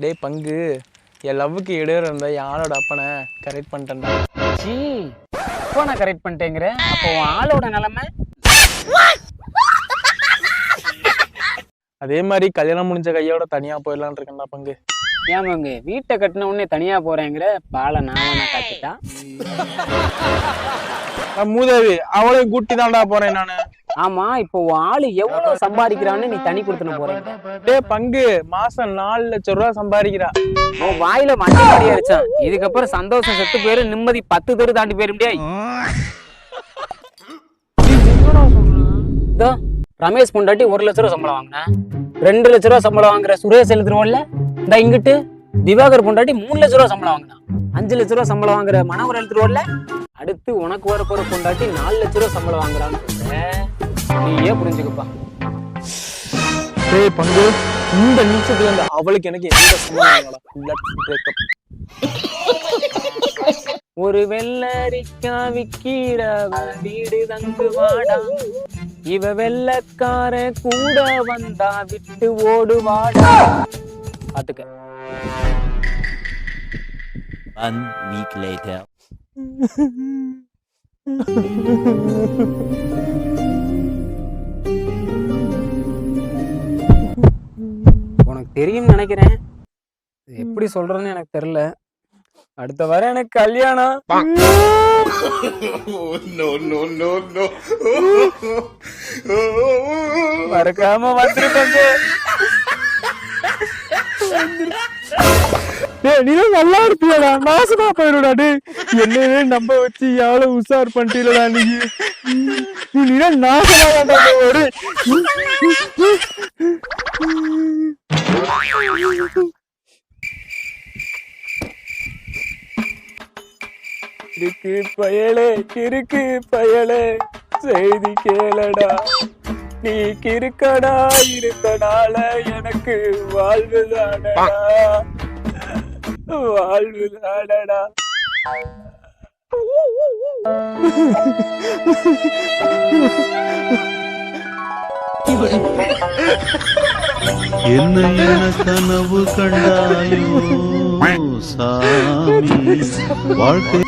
டேய் பங்கு. என் லவ்வுக்கு இடையூறு இருந்த ஆளோட அப்பனை கரெக்ட் பண்ணிட்டேன்டா. சீ இப்போ நான் கரெக்ட் பண்ணிட்டேங்கிற? அப்போ உன் ஆளோட நிலைமை? அதே மாதிரி கல்யாணம் முடிஞ்ச கையோட தனியா போயிடலான்னு இருக்கேன்டா பங்கு. ஏன் பங்கு? வீட்டை கட்டின உடனே தனியா போறேங்கிற பாலை நான் நான் மூதேவி அவளையும் கூட்டி தான்டா போறேன் நானு. ஆமா இப்போ ஆளு எவ்வளவு சம்பாதிக்கிறான்னு நீ தனி கொடுத்துன போறேன். டேய் பங்கு மாசம் நாலு லட்சம் ரூபா சம்பாதிக்கிறா. உன் வாயில மஞ்சள் மாடி அடிச்சான். இதுக்கப்புறம் சந்தோஷம் செத்து போயிரு நிம்மதி பத்து தெரு தாண்டி போயிரு முடியாது. இதோ ரமேஷ் பொண்டாட்டி ஒரு லட்ச ரூபா சம்பளம் வாங்கினேன் ரெண்டு லட்ச ரூபா சம்பளம் வாங்குற சுரேஷ் எழுதுருவோம்ல இந்த இங்கிட்டு திவாகர் பொண்டாட்டி மூணு லட்ச ரூபா சம்பளம் வாங்கினான் அஞ்சு லட்ச ரூபா சம்பளம் வாங்குற மனோகர் எழுதுருவோம்ல அடுத்து உனக்கு வர போற பொண்டாட்டி நாலு லட்ச ரூபா சம்பளம் வாங்குறான்னு நீயே புரிஞ்சுக்கப்பா. டேய் பங்கு இந்த நிமிஷத்துல இருந்து அவளுக்கு எனக்கு எந்த பிரேக்கப் ஒரு வெள்ளரிக்கா விக்கிடவ வீடு தங்கு வாடா. இவ வெள்ளக்கார கூட வந்தா விட்டு ஓடு வாடா பாத்துக்க. One week later. உனக்கு தெரியும்னு நினைக்கிறேன். எப்படி சொல்றேன்னு எனக்கு தெரியல. அடுத்த வாரம் எனக்கு கல்யாணம். மறக்காம வந்துருப்பாங்க டேய் நீ நல்லா இருப்பியாடா. நாசமா போயிடுடா டேய். என்னவே நம்ப வச்சு எவ்வளவு உஷார் பண்ணிட்டீலடா நீ. நீ நீ நாசமா ஒரு கிறுக்கு பயலே கிறுக்கு பயலே. செய்தி கேளடா. நீ கிறுக்கடா இருந்தனால எனக்கு வாழ்வு தானடா. வாழ்வு தானடா. என்ன கனவு கண்டாயோ சாமி? வாழ்க்கை